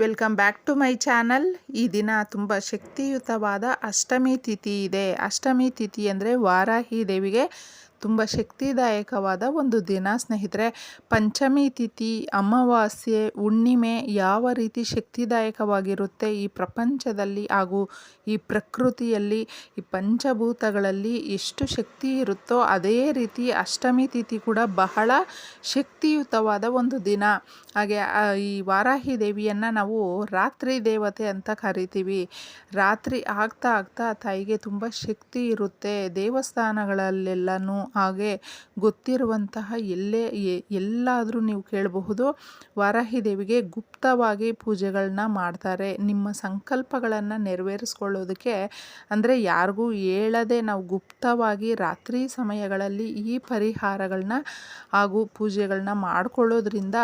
Welcome back to my channel. ಈ ದಿನ ತುಂಬ ಶಕ್ತಿಯುತವಾದ ಅಷ್ಟಮಿ ತಿಥಿ ಇದೆ. ಅಷ್ಟಮಿ ತಿಥಿ ಅಂದರೆ ವಾರಾಹಿ ದೇವಿಗೆ ತುಂಬ ಶಕ್ತಿದಾಯಕವಾದ ಒಂದು ದಿನ. ಸ್ನೇಹಿತರೆ, ಪಂಚಮಿ ತಿಥಿ, ಅಮಾವಾಸ್ಯೆ, ಹುಣ್ಣಿಮೆ ಯಾವ ರೀತಿ ಶಕ್ತಿದಾಯಕವಾಗಿರುತ್ತೆ ಈ ಪ್ರಪಂಚದಲ್ಲಿ ಹಾಗೂ ಈ ಪ್ರಕೃತಿಯಲ್ಲಿ, ಈ ಪಂಚಭೂತಗಳಲ್ಲಿ ಎಷ್ಟು ಶಕ್ತಿ ಇರುತ್ತೋ ಅದೇ ರೀತಿ ಅಷ್ಟಮಿ ತಿಥಿ ಕೂಡ ಬಹಳ ಶಕ್ತಿಯುತವಾದ ಒಂದು ದಿನ. ಹಾಗೆ ಈ ವಾರಾಹಿ ದೇವಿಯನ್ನು ನಾವು ರಾತ್ರಿ ದೇವತೆ ಅಂತ ಕರಿತೀವಿ. ರಾತ್ರಿ ಆಗ್ತಾ ಆಗ್ತಾ ತಾಯಿಗೆ ತುಂಬ ಶಕ್ತಿ ಇರುತ್ತೆ ದೇವಸ್ಥಾನಗಳಲ್ಲೆಲ್ಲನೂ. ಹಾಗೆ ಗೊತ್ತಿರುವಂತಹ ಎಲ್ಲೇ ಎಲ್ಲಾದರೂ ನೀವು ಕೇಳಬಹುದು. ವಾರಾಹಿ ದೇವಿಗೆ ಗುಪ್ತವಾಗಿ ಪೂಜೆಗಳನ್ನ ಮಾಡ್ತಾರೆ. ನಿಮ್ಮ ಸಂಕಲ್ಪಗಳನ್ನು ನೆರವೇರಿಸ್ಕೊಳ್ಳೋದಕ್ಕೆ ಅಂದರೆ ಯಾರಿಗೂ ಹೇಳದೆ ನಾವು ಗುಪ್ತವಾಗಿ ರಾತ್ರಿ ಸಮಯಗಳಲ್ಲಿ ಈ ಪರಿಹಾರಗಳನ್ನ ಹಾಗೂ ಪೂಜೆಗಳನ್ನ ಮಾಡಿಕೊಳ್ಳೋದ್ರಿಂದ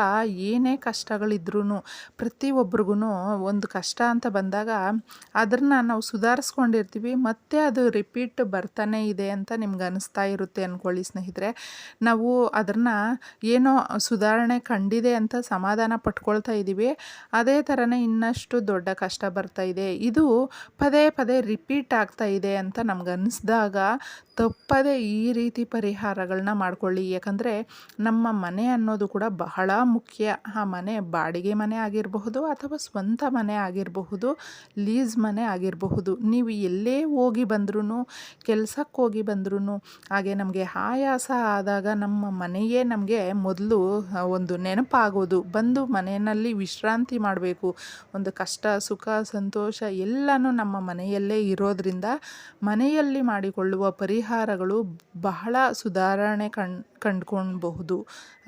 ಏನೇ ಕಷ್ಟಗಳಿದ್ರೂ ಪ್ರತಿಯೊಬ್ರಿಗೂ ಒಂದು ಕಷ್ಟ ಅಂತ ಬಂದಾಗ ಅದನ್ನು ನಾವು ಸುಧಾರಿಸ್ಕೊಂಡಿರ್ತೀವಿ, ಮತ್ತೆ ಅದು ರಿಪೀಟ್ ಬರ್ತಾನೆ ಇದೆ ಅಂತ ನಿಮ್ಗೆ ಅನಿಸ್ತಾ ಇರುತ್ತೆ ಅಂದ್ಕೊಳ್ಳಿ ಸ್ನೇಹಿತರೆ. ನಾವು ಅದನ್ನು ಏನೋ ಸುಧಾರಣೆ ಕಂಡಿದೆ ಅಂತ ಸಮಾಧಾನ ಪಟ್ಕೊಳ್ತಾ ಇದ್ದೀವಿ ಅದೇ ಥರನೇ ಇನ್ನಷ್ಟು ದೊಡ್ಡ ಕಷ್ಟ ಬರ್ತಾ ಇದೆ. ಇದು ಪದೇ ಪದೇ ರಿಪೀಟ್ ಆಗ್ತಾ ಇದೆ ಅಂತ ನಮ್ಗೆ ಅನ್ನಿಸ್ದಾಗ ತಪ್ಪದೆ ಈ ರೀತಿ ಪರಿಹಾರಗಳನ್ನ ಮಾಡ್ಕೊಳ್ಳಿ. ಯಾಕಂದರೆ ನಮ್ಮ ಮನೆ ಅನ್ನೋದು ಕೂಡ ಬಹಳ ಮುಖ್ಯ. ಆ ಮನೆ ಬಾಡಿಗೆ ಮನೆ ಆಗಿರಬಹುದು ಅಥವಾ ಸ್ವಂತ ಮನೆ ಆಗಿರಬಹುದು, ಲೀಸ್ ಮನೆ ಆಗಿರಬಹುದು. ನೀವು ಎಲ್ಲೇ ಹೋಗಿ ಬಂದ್ರೂ ಕೆಲಸಕ್ಕೆ ಹೋಗಿ ಬಂದ್ರೂ ಹಾಗೆ ನಮಗೆ ಆಯಾಸ ಆದಾಗ ನಮ್ಮ ಮನೆಯೇ ನಮಗೆ ಮೊದಲು ಒಂದು ನೆನಪಾಗೋದು. ಬಂದು ಮನೆಯಲ್ಲಿ ವಿಶ್ರಾಂತಿ ಮಾಡಬೇಕು. ಒಂದು ಕಷ್ಟ, ಸುಖ, ಸಂತೋಷ ಎಲ್ಲನೂ ನಮ್ಮ ಮನೆಯಲ್ಲೇ ಇರೋದರಿಂದ ಮನೆಯಲ್ಲಿ ಮಾಡಿಕೊಳ್ಳುವ ಪರಿಹಾರಗಳು ಬಹಳ ಸುಧಾರಣೆ ಕಣ್ ಕಂಡುಕೊಳ್ಬಹುದು.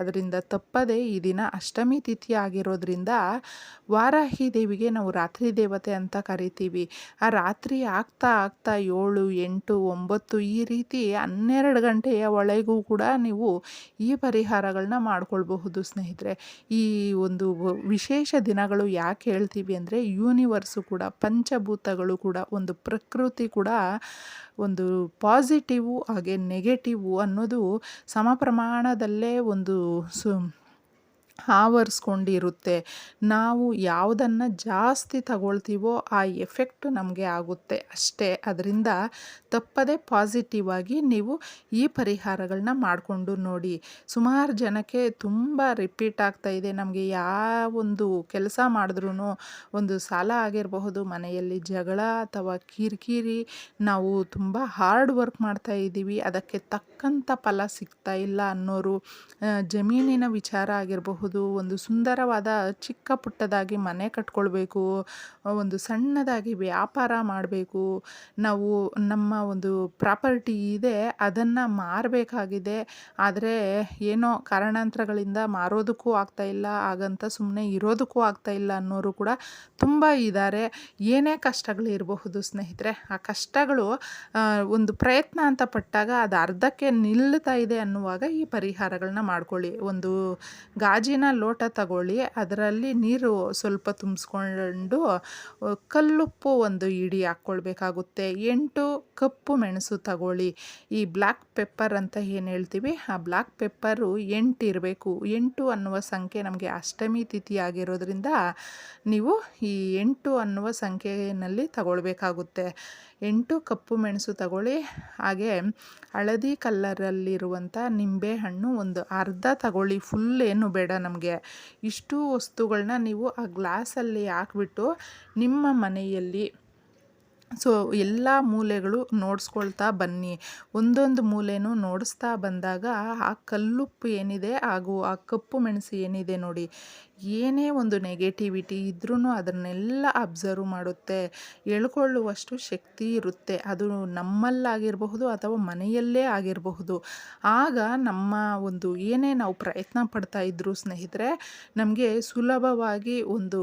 ಅದರಿಂದ ತಪ್ಪದೆ ಈ ದಿನ ಅಷ್ಟಮಿ ತಿಥಿ ಆಗಿರೋದ್ರಿಂದ ವಾರಾಹಿ ದೇವಿಗೆ ನಾವು ರಾತ್ರಿ ದೇವತೆ ಅಂತ ಕರಿತೀವಿ. ಆ ರಾತ್ರಿ ಆಗ್ತಾ ಆಗ್ತಾ ಏಳು, ಎಂಟು, ಒಂಬತ್ತು ಈ ರೀತಿ ಹನ್ನೆರಡು ಗಂಟೆಯ ಒಳಗೂ ಕೂಡ ನೀವು ಈ ಪರಿಹಾರಗಳನ್ನ ಮಾಡ್ಕೊಳ್ಬಹುದು ಸ್ನೇಹಿತರೆ. ಈ ಒಂದು ವಿಶೇಷ ದಿನಗಳು ಯಾಕೆ ಹೇಳ್ತೀವಿ ಅಂದರೆ ಯೂನಿವರ್ಸು ಕೂಡ, ಪಂಚಭೂತಗಳು ಕೂಡ, ಒಂದು ಪ್ರಕೃತಿ ಕೂಡ ಒಂದು ಪಾಸಿಟಿವು ಹಾಗೆ ನೆಗೆಟಿವು ಅನ್ನೋದು ಸಮ ಪ್ರಮಾಣದಲ್ಲೇ ಒಂದು ಸು ಆವರಿಸ್ಕೊಂಡಿರುತ್ತೆ ನಾವು ಯಾವುದನ್ನು ಜಾಸ್ತಿ ತಗೊಳ್ತೀವೋ ಆ ಎಫೆಕ್ಟ್ ನಮಗೆ ಆಗುತ್ತೆ ಅಷ್ಟೇ. ಅದರಿಂದ ತಪ್ಪದೆ ಪಾಸಿಟಿವ್ ಆಗಿ ನೀವು ಈ ಪರಿಹಾರಗಳನ್ನ ಮಾಡಿಕೊಂಡು ನೋಡಿ. ಸುಮಾರು ಜನಕ್ಕೆ ತುಂಬ ರಿಪೀಟ್ ಆಗ್ತಾ ಇದೆ. ನಮಗೆ ಯಾವೊಂದು ಕೆಲಸ ಮಾಡಿದ್ರೂ ಒಂದು ಸಾಲ ಆಗಿರಬಹುದು, ಮನೆಯಲ್ಲಿ ಜಗಳ ಅಥವಾ ಕಿರಿಕಿರಿ, ನಾವು ತುಂಬ ಹಾರ್ಡ್ ವರ್ಕ್ ಮಾಡ್ತಾ ಇದ್ದೀವಿ, ಅದಕ್ಕೆ ತಕ್ಕಂಥ ಫಲ ಸಿಗ್ತಾ ಇಲ್ಲ ಅನ್ನೋರು ಜಮೀನಿನ ವಿಚಾರ ಆಗಿರಬಹುದು ಒಂದು ಸುಂದರವಾದ ಚಿಕ್ಕ ಪುಟ್ಟದಾಗಿ ಮನೆ ಕಟ್ಕೊಳ್ಬೇಕು, ಒಂದು ಸಣ್ಣದಾಗಿ ವ್ಯಾಪಾರ ಮಾಡಬೇಕು. ನಾವು ನಮ್ಮ ಒಂದು ಪ್ರಾಪರ್ಟಿ ಇದೆ, ಅದನ್ನು ಮಾರಬೇಕಾಗಿದೆ. ಆದರೆ ಏನೋ ಕಾರಣಾಂತರಗಳಿಂದ ಮಾರೋದಕ್ಕೂ ಆಗ್ತಾಯಿಲ್ಲ ಹಾಗಂತ ಸುಮ್ಮನೆ ಇರೋದಕ್ಕೂ ಆಗ್ತಾಯಿಲ್ಲ ಅನ್ನೋರು ಕೂಡ ತುಂಬ ಇದ್ದಾರೆ. ಏನೇ ಕಷ್ಟಗಳಿರಬಹುದು ಸ್ನೇಹಿತರೆ, ಆ ಕಷ್ಟಗಳು ಒಂದು ಪ್ರಯತ್ನ ಅಂತ ಪಟ್ಟಾಗ ಅದು ಅರ್ಧಕ್ಕೆ ನಿಲ್ಲುತ್ತಾ ಇದೆ ಅನ್ನುವಾಗ ಈ ಪರಿಹಾರಗಳನ್ನ ಮಾಡ್ಕೊಳ್ಳಿ. ಒಂದು ಗಾಜಿನ ಲೋಟ ತಗೊಳ್ಳಿ. ಅದರಲ್ಲಿ ನೀರು ಸ್ವಲ್ಪ ತುಂಬಿಸ್ಕೊಂಡು ಕಲ್ಲುಪ್ಪು ಒಂದು ಇಡಿ ಹಾಕ್ಕೊಳ್ಬೇಕಾಗುತ್ತೆ. ಎಂಟು ಕಪ್ಪು ಮೆಣಸು ತಗೊಳ್ಳಿ. ಈ ಬ್ಲ್ಯಾಕ್ ಪೆಪ್ಪರ್ ಅಂತ ಏನು ಹೇಳ್ತೀವಿ? ಆ ಬ್ಲ್ಯಾಕ್ ಪೆಪ್ಪರು ಎಂಟು ಇರಬೇಕು. ಎಂಟು ಅನ್ನುವ ಸಂಖ್ಯೆ ನಮಗೆ ಅಷ್ಟಮಿ ತಿಥಿ ಆಗಿರೋದ್ರಿಂದ ನೀವು ಈ ಎಂಟು ಅನ್ನುವ ಸಂಖ್ಯೆಯಲ್ಲಿ ತಗೊಳ್ಬೇಕಾಗುತ್ತೆ. ಎಂಟು ಕಪ್ಪು ಮೆಣಸು ತಗೊಳ್ಳಿ. ಹಾಗೆ ಹಳದಿ ಕಲ್ಲರಲ್ಲಿರುವಂಥ ನಿಂಬೆಹಣ್ಣು ಒಂದು ಅರ್ಧ ತಗೊಳ್ಳಿ. ಫುಲ್ ಏನು ಬೇಡ ನಮಗೆ. ಇಷ್ಟು ವಸ್ತುಗಳನ್ನ ನೀವು ಆ ಗ್ಲಾಸಲ್ಲಿ ಹಾಕ್ಬಿಟ್ಟು ನಿಮ್ಮ ಮನೆಯಲ್ಲಿ ಸೊ ಎಲ್ಲ ಮೂಲೆಗಳು ನೋಡಿಸ್ಕೊಳ್ತಾ ಬನ್ನಿ. ಒಂದೊಂದು ಮೂಲೆನೂ ನೋಡಿಸ್ತಾ ಬಂದಾಗ ಆ ಕಲ್ಲುಪ್ಪು ಏನಿದೆ ಹಾಗೂ ಆ ಕಪ್ಪು ಮೆಣಸು ಏನಿದೆ ನೋಡಿ. ಏನೇ ಒಂದು ನೆಗೆಟಿವಿಟಿ ಇದ್ರೂ ಅದನ್ನೆಲ್ಲ ಅಬ್ಸರ್ವ್ ಮಾಡುತ್ತೆ ಎಳ್ಕೊಳ್ಳುವಷ್ಟು ಶಕ್ತಿ ಇರುತ್ತೆ. ಅದು ನಮ್ಮಲ್ಲಾಗಿರಬಹುದು ಅಥವಾ ಮನೆಯಲ್ಲೇ ಆಗಿರಬಹುದು. ಆಗ ನಮ್ಮ ಒಂದು ಏನೇ ನಾವು ಪ್ರಯತ್ನ ಪಡ್ತಾ ಇದ್ರು ಸ್ನೇಹಿತರೆ, ನಮಗೆ ಸುಲಭವಾಗಿ ಒಂದು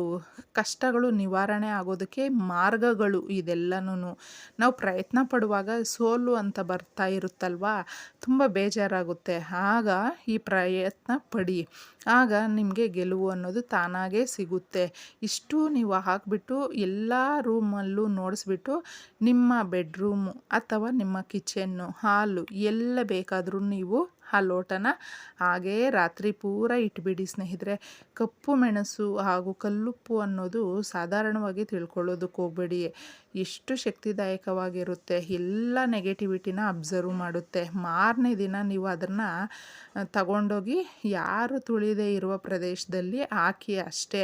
ಕಷ್ಟಗಳು ನಿವಾರಣೆ ಆಗೋದಕ್ಕೆ ಮಾರ್ಗಗಳು ಇದೆಲ್ಲನೂ ನಾವು ಪ್ರಯತ್ನ ಪಡುವಾಗ ಸೋಲು ಅಂತ ಬರ್ತಾ ಇರುತ್ತಲ್ವಾ? ತುಂಬ ಬೇಜಾರಾಗುತ್ತೆ. ಆಗ ಈ ಪ್ರಯತ್ನ ಪಡಿ. ಆಗ ನಿಮಗೆ ಗೆಲುವು ಅನ್ನೋದು ತಾನಾಗೇ ಸಿಗುತ್ತೆ. ಇಷ್ಟು ನೀವು ಹಾಕಿಬಿಟ್ಟು ಎಲ್ಲ ರೂಮಲ್ಲೂ ನೋಡಿಸ್ಬಿಟ್ಟು ನಿಮ್ಮ ಬೆಡ್ರೂಮು ಅಥವಾ ನಿಮ್ಮ ಕಿಚನ್ನು, ಹಾಲು ಎಲ್ಲ ಬೇಕಾದರೂ ನೀವು ಆ ಲೋಟನ ಹಾಗೇ ರಾತ್ರಿ ಪೂರ ಇಟ್ಬಿಡಿ ಸ್ನೇಹಿತರೆ. ಕಪ್ಪು ಮೆಣಸು ಹಾಗೂ ಕಲ್ಲುಪ್ಪು ಅನ್ನೋದು ಸಾಧಾರಣವಾಗಿ ತಿಳ್ಕೊಳ್ಳೋದಕ್ಕೆ ಹೋಗಬೇಡಿ. ಎಷ್ಟು ಶಕ್ತಿದಾಯಕವಾಗಿರುತ್ತೆ. ಎಲ್ಲ ನೆಗೆಟಿವಿಟಿನ ಅಬ್ಸರ್ವ್ ಮಾಡುತ್ತೆ. ಮಾರನೇ ದಿನ ನೀವು ಅದನ್ನು ತಗೊಂಡೋಗಿ ಯಾರು ತುಳಿದೇ ಇರುವ ಪ್ರದೇಶದಲ್ಲಿ ಹಾಕಿ ಅಷ್ಟೇ.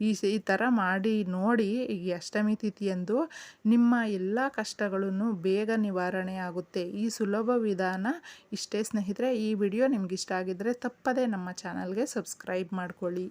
ಈ ಈ ಥರ ಮಾಡಿ, ನೋಡಿ ಈ ಅಷ್ಟಮಿ ತಿಥಿಯಂದು ನಿಮ್ಮ ಎಲ್ಲ ಕಷ್ಟಗಳನ್ನು ಬೇಗ ನಿವಾರಣೆ ಆಗುತ್ತೆ. ಈ ಸುಲಭ ವಿಧಾನ ಇಷ್ಟೇ ಸ್ನೇಹಿತರೆ. ಈ ವಿಡಿಯೋ ನಿಮಗಿಷ್ಟ ಆಗಿದ್ದರೆ ತಪ್ಪದೇ ನಮ್ಮ ಚಾನಲ್ಗೆ ಸಬ್ಸ್ಕ್ರೈಬ್ ಮಾಡ್ಕೊಳ್ಳಿ.